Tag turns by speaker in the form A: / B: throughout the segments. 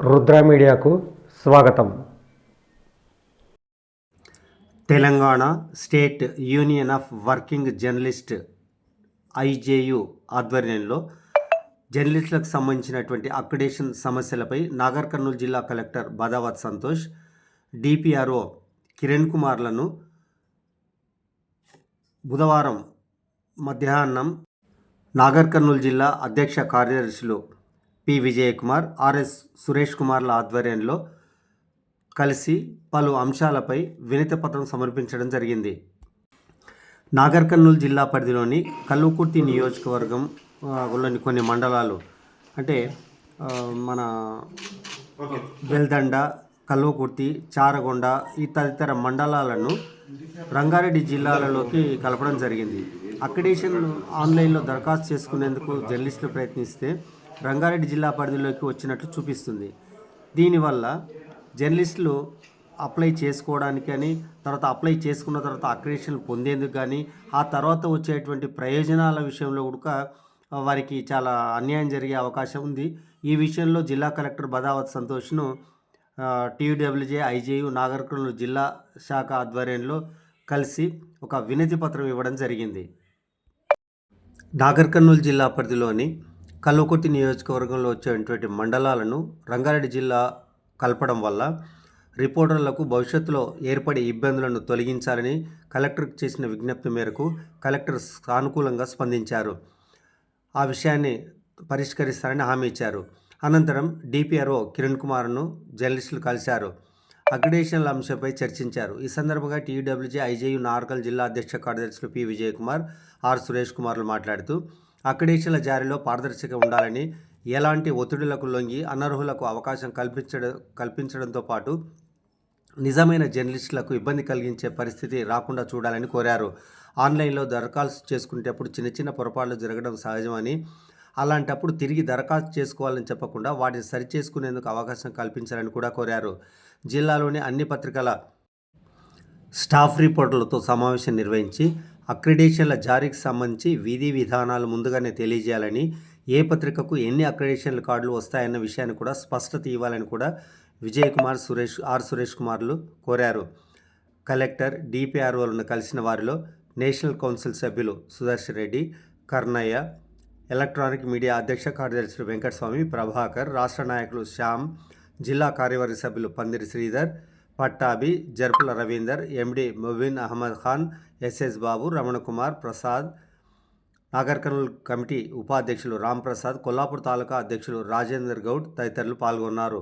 A: రుద్ర మీడియాకు స్వాగతం.
B: Telangana state union of working journalist IJU ఆధ్వర్యంలో జర్నలిస్టులకు సంబంధించినటువంటి అక్రిడేషన్ సమస్యలపై నాగర్ కర్నూలు జిల్లా కలెక్టర్ బదావత్ సంతోష్ డిపిఆర్ఓ కిరణ్ కుమార్లను బుధవారం మధ్యాహ్నం నాగర్ కర్నూలు జిల్లా అధ్యక్ష కార్యదర్శులు పి. విజయకుమార్ ఆర్ఎస్ సురేష్ కుమార్ల ఆధ్వర్యంలో కలిసి పలు అంశాలపై వినతి పత్రం సమర్పించడం జరిగింది. నాగర్ కర్నూలు జిల్లా పరిధిలోని కల్వకుర్తి నియోజకవర్గం లోని కొన్ని మండలాలు అంటే మన వెల్దండ కల్వకుర్తి చారగొండ ఈ తదితర మండలాలను రంగారెడ్డి జిల్లాలలోకి కలపడం జరిగింది. అక్రిడేషన్ ఆన్లైన్లో దరఖాస్తు చేసుకునేందుకు జర్నలిస్టులు ప్రయత్నిస్తే రంగారెడ్డి జిల్లా పరిధిలోకి వచ్చినట్లు చూపిస్తుంది. దీనివల్ల జర్నలిస్టులు అప్లై చేసుకోవడానికి కానీ తర్వాత అప్లై చేసుకున్న తర్వాత అక్రిడేషన్లు పొందేందుకు కానీ ఆ తర్వాత వచ్చేటువంటి ప్రయోజనాల విషయంలో కూడా వారికి చాలా అన్యాయం జరిగే అవకాశం ఉంది. ఈ విషయంలో జిల్లా కలెక్టర్ బదావత్ సంతోష్ను టీయూడబ్ల్యూజే ఐజేయు నాగర్ కర్నూలు జిల్లా శాఖ ఆధ్వర్యంలో కలిసి ఒక వినతి పత్రం ఇవ్వడం జరిగింది. నాగర్ కర్నూలు జిల్లా పరిధిలోని కల్వకుర్తి నియోజకవర్గంలో వచ్చేటువంటి మండలాలను రంగారెడ్డి జిల్లా కలపడం వల్ల రిపోర్టర్లకు భవిష్యత్తులో ఏర్పడే ఇబ్బందులను తొలగించాలని కలెక్టర్కు చేసిన విజ్ఞప్తి మేరకు కలెక్టర్ సానుకూలంగా స్పందించారు. ఆ విషయాన్ని పరిష్కరిస్తారని హామీ ఇచ్చారు. అనంతరం డిపిఆర్ఓ కిరణ్ కుమార్ను జర్నలిస్టులు కలిశారు. అగ్రిడేషన్ల అంశంపై చర్చించారు. ఈ సందర్భంగా టీయూడబ్ల్యూజే ఐజేయు నార్కల్ జిల్లా అధ్యక్ష కార్యదర్శులు పి. విజయకుమార్ ఆర్. సురేష్ కుమార్లు మాట్లాడుతూ అక్రిడేషన్ల జారీలో పారదర్శక ఉండాలని ఎలాంటి ఒత్తిడులకు లొంగి అనర్హులకు అవకాశం కల్పించడం కల్పించడంతో పాటు నిజమైన జర్నలిస్టులకు ఇబ్బంది కలిగించే పరిస్థితి రాకుండా చూడాలని కోరారు. ఆన్లైన్లో దరఖాస్తు చేసుకునేటప్పుడు చిన్న చిన్న పొరపాట్లు జరగడం సహజమని అలాంటప్పుడు తిరిగి దరఖాస్తు చేసుకోవాలని చెప్పకుండా వాటిని సరిచేసుకునేందుకు అవకాశం కల్పించాలని కూడా కోరారు. జిల్లాలోని అన్ని పత్రికల స్టాఫ్ రిపోర్టర్లతో సమావేశం నిర్వహించి అక్రిడేషన్ల జారీకి సంబంధించి విధి విధానాలు ముందుగానే తెలియజేయాలని ఏ పత్రికకు ఎన్ని అక్రిడేషన్ల కార్డులు వస్తాయన్న విషయాన్ని కూడా స్పష్టత ఇవ్వాలని కూడా విజయ్ కుమార్ సురేష్ ఆర్ సురేష్ కుమార్లు కోరారు. కలెక్టర్ డిపిఆర్ఓలను కలిసిన వారిలో నేషనల్ కౌన్సిల్ సభ్యులు సుదర్శన్ రెడ్డి కర్ణయ్య ఎలక్ట్రానిక్ మీడియా అధ్యక్ష కార్యదర్శి వెంకటస్వామి ప్రభాకర్ రాష్ట్ర నాయకులు శ్యామ్ జిల్లా కార్యవర్గ సభ్యులు Pandiri Sridhar Pattabhi Jarpula Ravinder MD Mobin Ahmed Khan SS Babu Ramanakumar Prasad Nagarkurnool committee ఉపాధ్యక్షులు రాంప్రసాద్ కొల్లాపూర్ తాలూకా అధ్యక్షులు రాజేందర్ గౌడ్ తదితరులు పాల్గొన్నారు.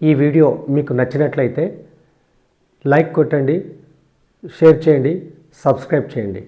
A: ఈ వీడియో మీకు నచ్చినట్లయితే లైక్ కొట్టండి షేర్ చేయండి సబ్స్క్రైబ్ చేయండి.